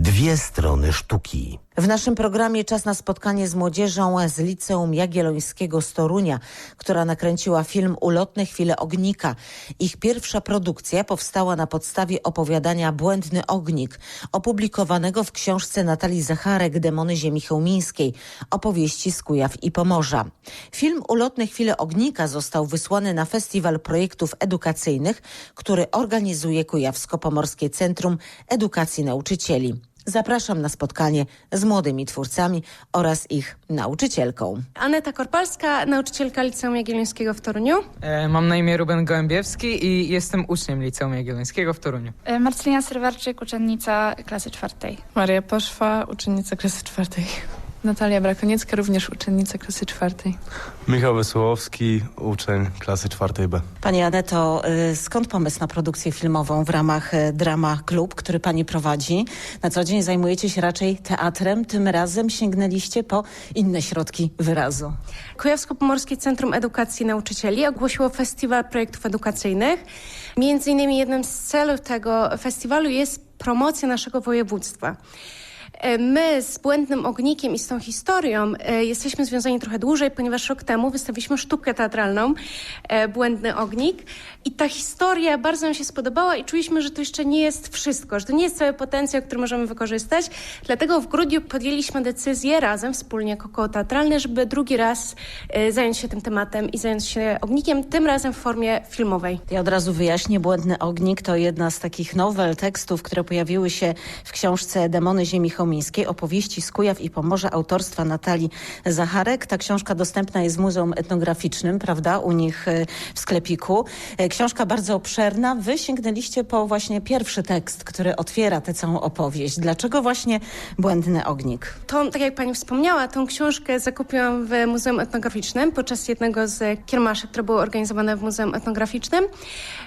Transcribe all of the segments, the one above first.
Dwie strony sztuki. W naszym programie czas na spotkanie z młodzieżą z Liceum Jagiellońskiego z Torunia, która nakręciła film Ulotne chwile ognika. Ich pierwsza produkcja powstała na podstawie opowiadania Błędny ognik, opublikowanego w książce Natalii Zacharek Demony ziemi chełmińskiej, opowieści z Kujaw i Pomorza. Film Ulotne chwile ognika został wysłany na Festiwal Projektów Edukacyjnych, który organizuje Kujawsko-Pomorskie Centrum Edukacji Nauczycieli. Zapraszam na spotkanie z młodymi twórcami oraz ich nauczycielką. Aneta Korpalska, nauczycielka Liceum Jagiellońskiego w Toruniu. E, Mam na imię Ruben Gołębiewski i jestem uczniem Liceum Jagiellońskiego w Toruniu. E, Marcelina Serwarczyk, uczennica klasy czwartej. Maria Poszwa, uczennica klasy czwartej. Natalia Brakoniecka, również uczennica klasy czwartej. Michał Wesołowski, uczeń klasy czwartej B. Pani Aneto, y, skąd pomysł na produkcję filmową w ramach y, Drama Klub, który Pani prowadzi? Na co dzień zajmujecie się raczej teatrem, tym razem sięgnęliście po inne środki wyrazu. Kujawsko-Pomorskie Centrum Edukacji Nauczycieli ogłosiło Festiwal Projektów Edukacyjnych. Między innymi jednym z celów tego festiwalu jest promocja naszego województwa. E, My z Błędnym Ognikiem i z tą historią e, jesteśmy związani trochę dłużej, ponieważ rok temu wystawiliśmy sztukę teatralną e, Błędny Ognik i ta historia bardzo nam się spodobała i czuliśmy, że to jeszcze nie jest wszystko, że to nie jest cały potencjał, który możemy wykorzystać. Dlatego w grudniu podjęliśmy decyzję razem, wspólnie jako koło teatralne, żeby drugi raz zająć się tym tematem i zająć się ognikiem, tym razem w formie filmowej. Ja od razu wyjaśnię, Błędny Ognik to jedna z takich nowel tekstów, które pojawiły się w książce Demony ziemi opowieści z Kujaw i Pomorza autorstwa Natalii Zacharek. Ta książka dostępna jest w Muzeum Etnograficznym, prawda, u nich y, w sklepiku. Y, Książka bardzo obszerna. Wy sięgnęliście po właśnie pierwszy tekst, który otwiera tę całą opowieść. Dlaczego właśnie Błędny Ognik? Tą, tak jak pani wspomniała, tą książkę zakupiłam w Muzeum Etnograficznym podczas jednego z kiermaszy, które były organizowane w Muzeum Etnograficznym.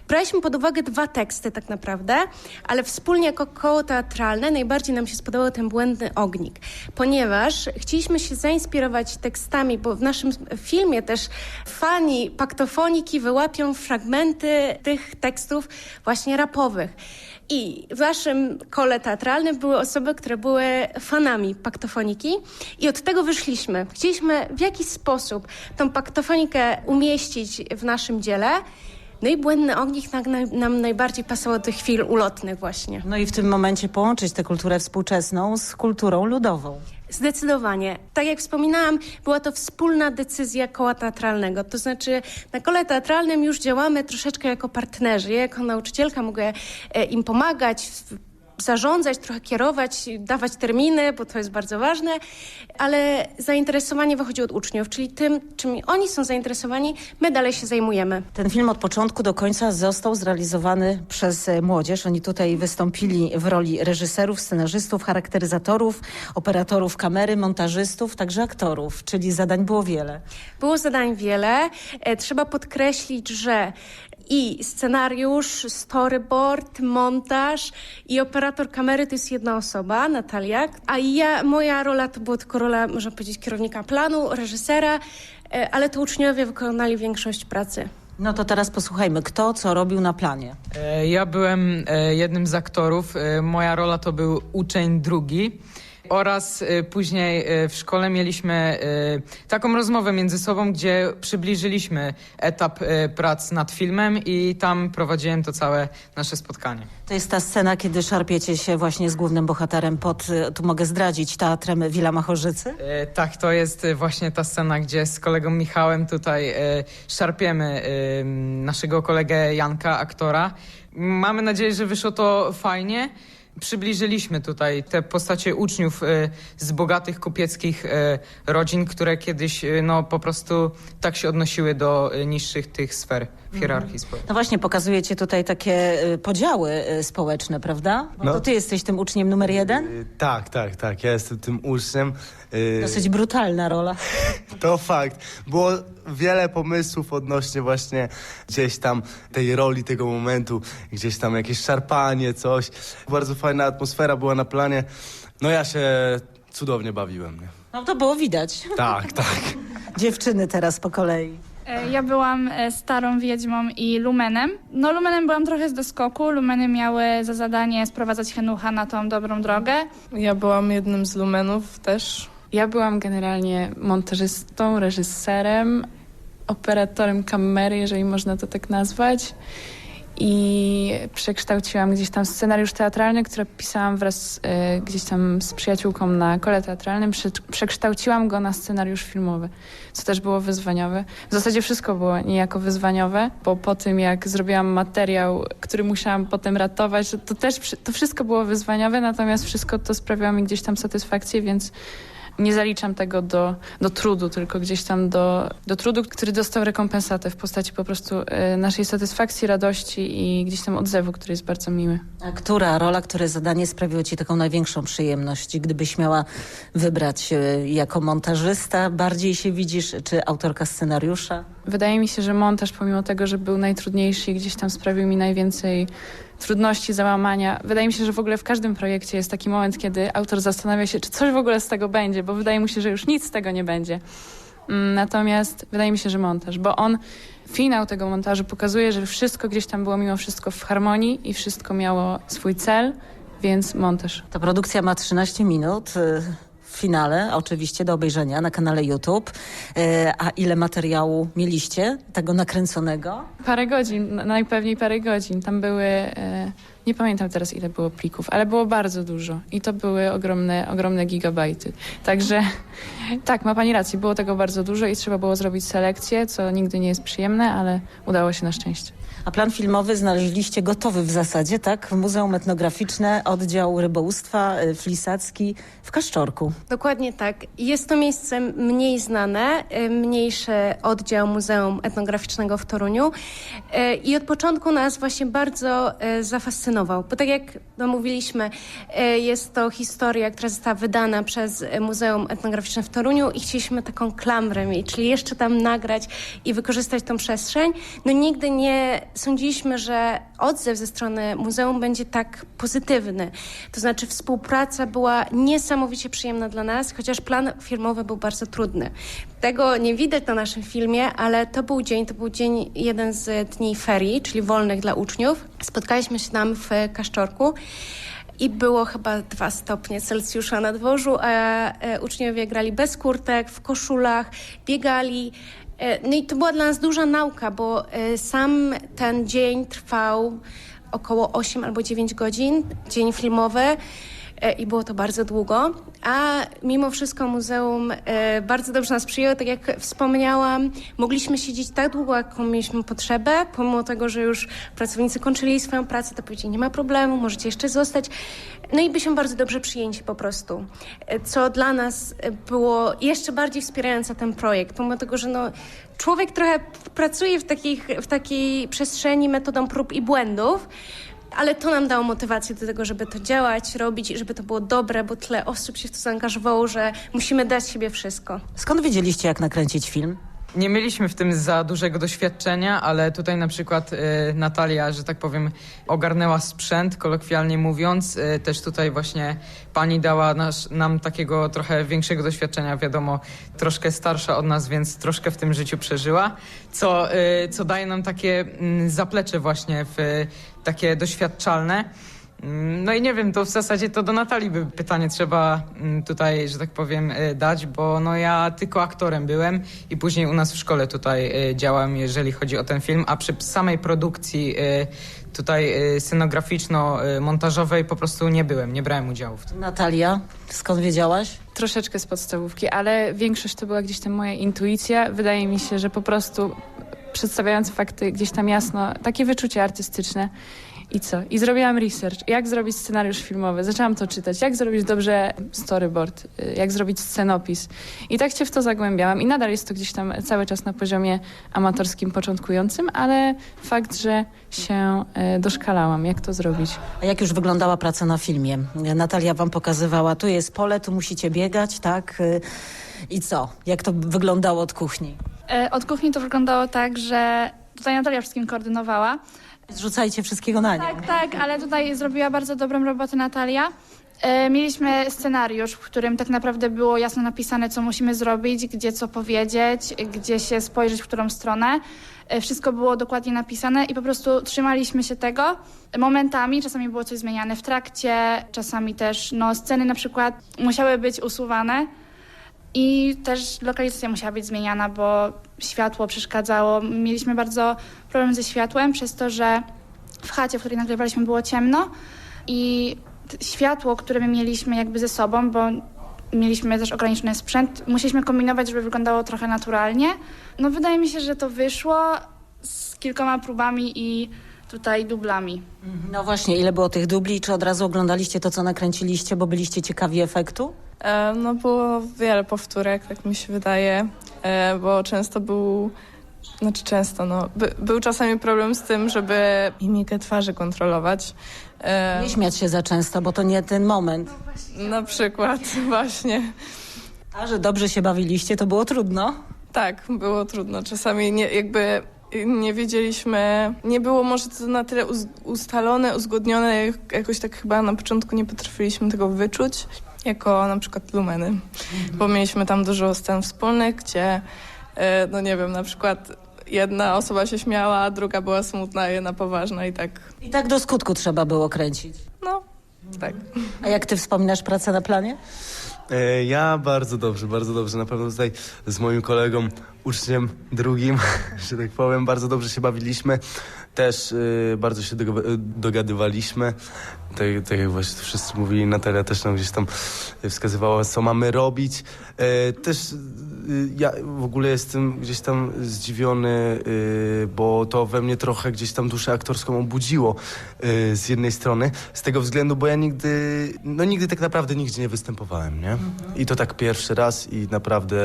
Braliśmy pod uwagę dwa teksty tak naprawdę, ale wspólnie jako koło teatralne najbardziej nam się spodobał ten Błędny Ognik, ponieważ chcieliśmy się zainspirować tekstami, bo w naszym filmie też fani paktofoniki wyłapią fragmenty tych tekstów właśnie rapowych. I w naszym kole teatralnym były osoby, które były fanami paktofoniki i od tego wyszliśmy. Chcieliśmy w jakiś sposób tą paktofonikę umieścić w naszym dziele. No i Błędny Ognik nam, najbardziej pasował do tych chwil ulotnych właśnie. No i w tym momencie połączyć tę kulturę współczesną z kulturą ludową. Zdecydowanie. Tak jak wspominałam, była to wspólna decyzja koła teatralnego. To znaczy na kole teatralnym już działamy troszeczkę jako partnerzy. Ja jako nauczycielka mogę e, im pomagać, w- zarządzać, trochę kierować, dawać terminy, bo to jest bardzo ważne, ale zainteresowanie wychodzi od uczniów, czyli tym, czym oni są zainteresowani, my dalej się zajmujemy. Ten film od początku do końca został zrealizowany przez e, młodzież. Oni tutaj wystąpili w roli reżyserów, scenarzystów, charakteryzatorów, operatorów kamery, montażystów, także aktorów, czyli zadań było wiele. Było zadań wiele. E, Trzeba podkreślić, że i scenariusz, storyboard, montaż i operator kamery to jest jedna osoba, Natalia, a ja, moja rola to była tylko rola, można powiedzieć, kierownika planu, reżysera, e, ale to uczniowie wykonali większość pracy. No to teraz posłuchajmy, kto co robił na planie. E, Ja byłem e, jednym z aktorów. Moja rola to był uczeń drugi. Oraz e, później e, w szkole mieliśmy e, taką rozmowę między sobą, gdzie przybliżyliśmy etap prac nad filmem i tam prowadziłem to całe nasze spotkanie. To jest ta scena, kiedy szarpiecie się właśnie z głównym bohaterem pod, tu mogę zdradzić, teatrem Wila Machorzycy. E, Tak, to jest właśnie ta scena, gdzie z kolegą Michałem tutaj szarpiemy naszego kolegę Janka, aktora. Mamy nadzieję, że wyszło to fajnie. Przybliżyliśmy tutaj te postacie uczniów e, z bogatych kupieckich e, rodzin, które kiedyś e, no, po prostu tak się odnosiły do niższych tych sfer w hierarchii społecznej. No właśnie, pokazujecie tutaj takie y, podziały y, społeczne, prawda? Bo No. to ty jesteś tym uczniem numer jeden? Y, Tak, tak, tak. Ja jestem tym uczniem. Dosyć brutalna rola. To fakt. Było wiele pomysłów odnośnie właśnie gdzieś tam tej roli, tego momentu, gdzieś tam jakieś szarpanie, coś. Bardzo fajna atmosfera była na planie. No ja się cudownie bawiłem. Nie? No to było widać. Tak, tak. Dziewczyny teraz po kolei. E, Ja byłam e, starą wiedźmą i lumenem. No lumenem byłam trochę z doskoku. Lumeny miały za zadanie sprowadzać Henucha na tą dobrą drogę. Ja byłam jednym z lumenów też. Ja byłam generalnie montażystą, reżyserem, operatorem kamery, jeżeli można to tak nazwać. I przekształciłam gdzieś tam scenariusz teatralny, który pisałam wraz e, gdzieś tam z przyjaciółką na kole teatralnym. Prze przekształciłam go na scenariusz filmowy, co też było wyzwaniowe. W zasadzie wszystko było niejako wyzwaniowe, bo po tym jak zrobiłam materiał, który musiałam potem ratować, to, też to wszystko było wyzwaniowe, natomiast wszystko to sprawiało mi gdzieś tam satysfakcję, więc nie zaliczam tego do, do trudu, tylko gdzieś tam do, do trudu, który dostał rekompensatę w postaci po prostu e, naszej satysfakcji, radości i gdzieś tam odzewu, który jest bardzo miły. A która rola, które zadanie sprawiło ci taką największą przyjemność? Gdybyś miała wybrać e, jako montażysta, bardziej się widzisz, czy autorka scenariusza? Wydaje mi się, że montaż, pomimo tego, że był najtrudniejszy i gdzieś tam sprawił mi najwięcej trudności, załamania. Wydaje mi się, że w ogóle w każdym projekcie jest taki moment, kiedy autor zastanawia się, czy coś w ogóle z tego będzie, bo wydaje mu się, że już nic z tego nie będzie. Mm, Natomiast wydaje mi się, że montaż, bo on, finał tego montażu pokazuje, że wszystko gdzieś tam było mimo wszystko w harmonii i wszystko miało swój cel, więc montaż. Ta produkcja ma 13 minut. Finale, oczywiście, do obejrzenia na kanale YouTube. E, A ile materiału mieliście tego nakręconego? Parę godzin, najpewniej parę godzin. Tam były, e, nie pamiętam teraz ile było plików, ale było bardzo dużo i to były ogromne, ogromne gigabajty. Także tak, ma pani rację, było tego bardzo dużo i trzeba było zrobić selekcję, co nigdy nie jest przyjemne, ale udało się na szczęście. A plan filmowy znaleźliście gotowy w zasadzie, tak? Muzeum Etnograficzne, oddział rybołówstwa e, Flisacki w Kaszczorku. Dokładnie tak. Jest to miejsce mniej znane, y, mniejszy oddział Muzeum Etnograficznego w Toruniu Y, i od początku nas właśnie bardzo y, zafascynował, bo tak jak no, mówiliśmy, y, jest to historia, która została wydana przez y, Muzeum Etnograficzne w Toruniu i chcieliśmy taką klamrę mieć, czyli jeszcze tam nagrać i wykorzystać tą przestrzeń. No nigdy nie sądziliśmy, że odzew ze strony muzeum będzie tak pozytywny. To znaczy współpraca była niesamowicie przyjemna dla nas, chociaż plan filmowy był bardzo trudny. Tego nie widać na naszym filmie, ale to był dzień, to był dzień, jeden z dni ferii, czyli wolnych dla uczniów. Spotkaliśmy się tam w Kaszczorku. I było chyba dwa stopnie Celsjusza na dworzu, a e, uczniowie grali bez kurtek, w koszulach, biegali. E, No i to była dla nas duża nauka, bo e, sam ten dzień trwał około 8 albo 9 godzin, dzień filmowy i było to bardzo długo, a mimo wszystko muzeum e, bardzo dobrze nas przyjęło, tak jak wspomniałam, mogliśmy siedzieć tak długo, jaką mieliśmy potrzebę, pomimo tego, że już pracownicy kończyli swoją pracę, to powiedzieli, nie ma problemu, możecie jeszcze zostać. No i byliśmy bardzo dobrze przyjęci po prostu, e, co dla nas e, było jeszcze bardziej wspierające ten projekt, pomimo tego, że no, człowiek trochę pracuje w, takich, w takiej przestrzeni metodą prób i błędów, ale to nam dało motywację do tego, żeby to działać, robić i żeby to było dobre, bo tyle osób się w to zaangażowało, że musimy dać siebie wszystko. Skąd wiedzieliście, jak nakręcić film? Nie mieliśmy w tym za dużego doświadczenia, ale tutaj na przykład y, Natalia, że tak powiem, ogarnęła sprzęt, kolokwialnie mówiąc. Y, też tutaj właśnie pani dała nas, nam takiego trochę większego doświadczenia, wiadomo, troszkę starsza od nas, więc troszkę w tym życiu przeżyła, co, y, co daje nam takie mm, zaplecze właśnie w y, takie doświadczalne. Mm, No i nie wiem, to w zasadzie to do Natalii by pytanie trzeba mm, tutaj, że tak powiem, y, dać, bo no ja tylko aktorem byłem i później u nas w szkole tutaj y, działam, jeżeli chodzi o ten film, a przy samej produkcji y, tutaj scenograficzno-montażowej po prostu nie byłem, nie brałem udziału w tym. Natalia, skąd wiedziałaś? Troszeczkę z podstawówki, ale większość to była gdzieś tam moja intuicja. Wydaje mi się, że po prostu przedstawiając fakty gdzieś tam jasno, takie wyczucie artystyczne. I co? I zrobiłam research. Jak zrobić scenariusz filmowy? Zaczęłam to czytać. Jak zrobić dobrze storyboard? y, Jak zrobić scenopis? I tak się w to zagłębiałam. I nadal jest to gdzieś tam cały czas na poziomie amatorskim, początkującym, ale fakt, że się y, doszkalałam. Jak to zrobić? A jak już wyglądała praca na filmie? Natalia wam pokazywała, tu jest pole, tu musicie biegać, tak? Y, I co? Jak to wyglądało od kuchni? E, Od kuchni to wyglądało tak, że tutaj Natalia wszystkim koordynowała. Zrzucajcie wszystkiego na nie. Tak, tak, ale tutaj zrobiła bardzo dobrą robotę Natalia. E, Mieliśmy scenariusz, w którym tak naprawdę było jasno napisane, co musimy zrobić, gdzie co powiedzieć, gdzie się spojrzeć, w którą stronę. E, Wszystko było dokładnie napisane i po prostu trzymaliśmy się tego. Momentami, czasami było coś zmieniane w trakcie, czasami też no, sceny na przykład musiały być usuwane. I też lokalizacja musiała być zmieniana, bo światło przeszkadzało. Mieliśmy bardzo problem ze światłem, przez to, że w chacie, w której nagrywaliśmy, było ciemno i światło, które my mieliśmy jakby ze sobą, bo mieliśmy też ograniczony sprzęt, musieliśmy kombinować, żeby wyglądało trochę naturalnie. No wydaje mi się, że to wyszło z kilkoma próbami i tutaj dublami. No właśnie, ile było tych dubli? Czy od razu oglądaliście to, co nakręciliście, bo byliście ciekawi efektu? E, No było wiele powtórek, tak mi się wydaje, e, bo często był, znaczy często, no, by, był czasami problem z tym, żeby mimikę twarzy kontrolować. E, Nie śmiać się za często, bo to nie ten moment. Na przykład, właśnie. A że dobrze się bawiliście, to było trudno. Tak, było trudno. Czasami nie, jakby nie wiedzieliśmy, nie było może to na tyle ustalone, uzgodnione, jak- jakoś tak chyba na początku nie potrafiliśmy tego wyczuć, jako na przykład Lumeny, bo mieliśmy tam dużo scen wspólnych, gdzie, e, no nie wiem, na przykład jedna osoba się śmiała, a druga była smutna, a jedna poważna i tak, I tak do skutku trzeba było kręcić. no, tak. A jak ty wspominasz pracę na planie? E, Ja bardzo dobrze, bardzo dobrze. Na pewno tutaj z moim kolegą, uczniem drugim, że tak powiem, bardzo dobrze się bawiliśmy. Też y, bardzo się doga- dogadywaliśmy. Tak, tak jak właśnie wszyscy mówili, Natalia też nam gdzieś tam wskazywała, co mamy robić. E, też y, ja w ogóle jestem gdzieś tam zdziwiony, y, bo to we mnie trochę gdzieś tam duszę aktorską obudziło y, z jednej strony. Z tego względu, bo ja nigdy, no nigdy tak naprawdę nigdzie nie występowałem, nie? I to tak pierwszy raz i naprawdę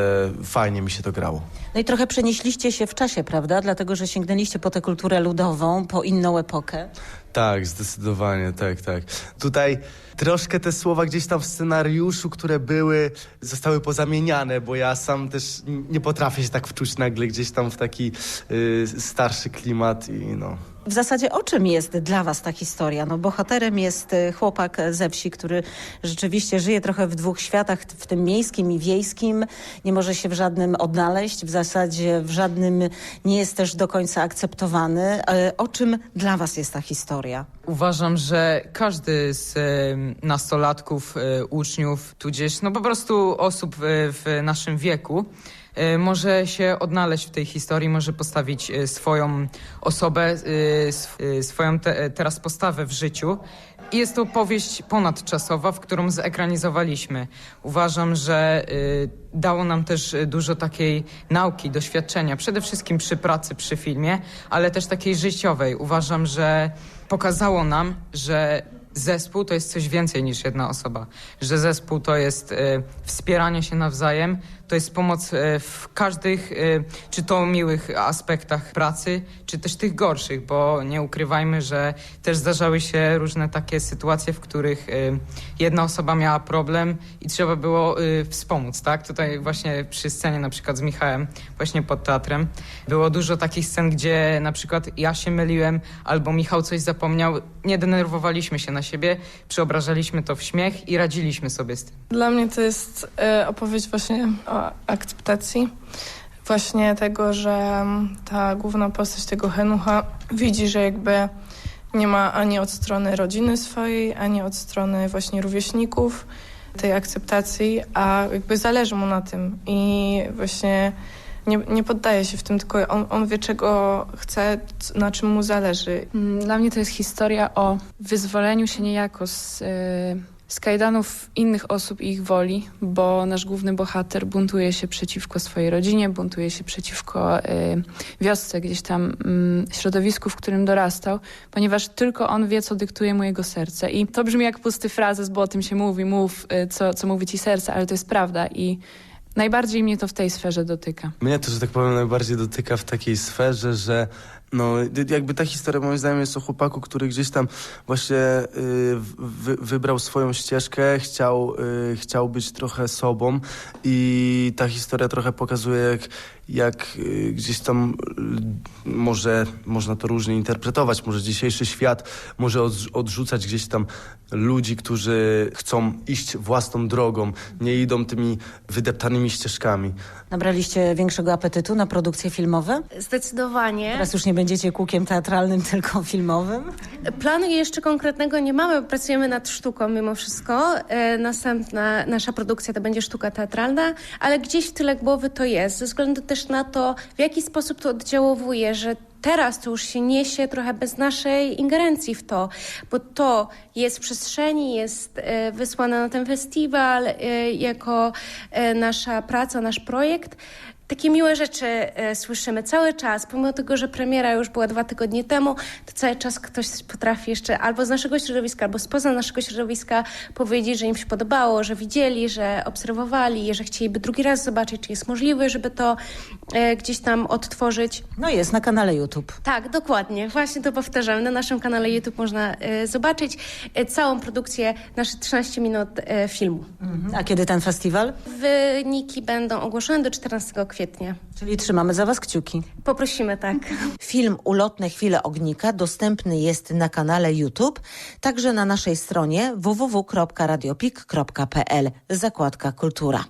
fajnie mi się to grało. No i trochę przenieśliście się w czasie, prawda? Dlatego, że sięgnęliście po tę kulturę ludową, po inną epokę. Tak, zdecydowanie, tak, tak. Tutaj troszkę te słowa gdzieś tam w scenariuszu, które były, zostały pozamieniane, bo ja sam też nie potrafię się tak wczuć nagle gdzieś tam w taki y, starszy klimat i no... W zasadzie o czym jest dla was ta historia? No bohaterem jest y, chłopak ze wsi, który rzeczywiście żyje trochę w dwóch światach, w tym miejskim i wiejskim. Nie może się w żadnym odnaleźć, w zasadzie w żadnym nie jest też do końca akceptowany. Y, O czym dla was jest ta historia? Uważam, że każdy z e, nastolatków, e, uczniów, tudzież no po prostu osób e, w naszym wieku e, może się odnaleźć w tej historii, może postawić swoją osobę, sw- swoją te, teraz postawę w życiu. I jest to powieść ponadczasowa, w którą zekranizowaliśmy. Uważam, że dało nam też dużo takiej nauki, doświadczenia, przede wszystkim przy pracy, przy filmie, ale też takiej życiowej. Uważam, że pokazało nam, że zespół to jest coś więcej niż jedna osoba, że zespół to jest y, wspieranie się nawzajem, to jest pomoc y, w każdych, y, czy to miłych aspektach pracy, czy też tych gorszych, bo nie ukrywajmy, że też zdarzały się różne takie sytuacje, w których y, jedna osoba miała problem i trzeba było wspomóc, tak? Tutaj właśnie przy scenie na przykład z Michałem, właśnie pod teatrem, było dużo takich scen, gdzie na przykład ja się myliłem albo Michał coś zapomniał, nie denerwowaliśmy się na siebie, przeobrażaliśmy to w śmiech i radziliśmy sobie z tym. Dla mnie to jest e, opowieść właśnie o akceptacji. Właśnie tego, że ta główna postać tego Henucha widzi, że jakby nie ma ani od strony rodziny swojej, ani od strony właśnie rówieśników tej akceptacji, a jakby zależy mu na tym i właśnie nie, nie poddaje się w tym, tylko on, on wie, czego chce, na czym mu zależy. Mm, Dla mnie to jest historia o wyzwoleniu się niejako z, y, z kajdanów innych osób i ich woli, bo nasz główny bohater buntuje się przeciwko swojej rodzinie, buntuje się przeciwko y, wiosce, gdzieś tam mm, środowisku, w którym dorastał, ponieważ tylko on wie, co dyktuje mu jego serce. I to brzmi jak pusty frazes, bo o tym się mówi, mów, y, co, co mówi ci serce, ale to jest prawda i najbardziej mnie to w tej sferze dotyka. Mnie to, że tak powiem, najbardziej dotyka w takiej sferze, że No, jakby ta historia moim zdaniem jest o chłopaku, który gdzieś tam właśnie y, wy, wybrał swoją ścieżkę, chciał, y, chciał być trochę sobą i ta historia trochę pokazuje, jak, jak y, gdzieś tam y, może można to różnie interpretować, może dzisiejszy świat może odrz- odrzucać gdzieś tam ludzi, którzy chcą iść własną drogą, nie idą tymi wydeptanymi ścieżkami. Nabraliście większego apetytu na produkcje filmowe? Zdecydowanie. Teraz już nie będziecie kółkiem teatralnym, tylko filmowym? Planu jeszcze konkretnego nie mamy, bo pracujemy nad sztuką mimo wszystko. E, następna nasza produkcja to będzie sztuka teatralna, ale gdzieś w tyle głowy to jest, ze względu też na to, w jaki sposób to oddziałowuje, że teraz to już się niesie trochę bez naszej ingerencji w to, bo to jest w przestrzeni, jest e, wysłane na ten festiwal e, jako e, nasza praca, nasz projekt. Takie miłe rzeczy e, słyszymy cały czas, pomimo tego, że premiera już była dwa tygodnie temu, to cały czas ktoś potrafi jeszcze albo z naszego środowiska, albo spoza naszego środowiska powiedzieć, że im się podobało, że widzieli, że obserwowali, że chcieliby drugi raz zobaczyć, czy jest możliwe, żeby to e, gdzieś tam odtworzyć. No jest, na kanale YouTube. Tak, dokładnie. Właśnie to powtarzam. Na naszym kanale YouTube można e, zobaczyć e, całą produkcję, nasze 13 minut e, filmu. A kiedy ten festiwal? Wyniki będą ogłoszone do 14 kwietnia. Czyli trzymamy za was kciuki. Poprosimy, tak. Film Ulotne chwile ognika dostępny jest na kanale YouTube, także na naszej stronie www.radiopik.pl, zakładka kultura.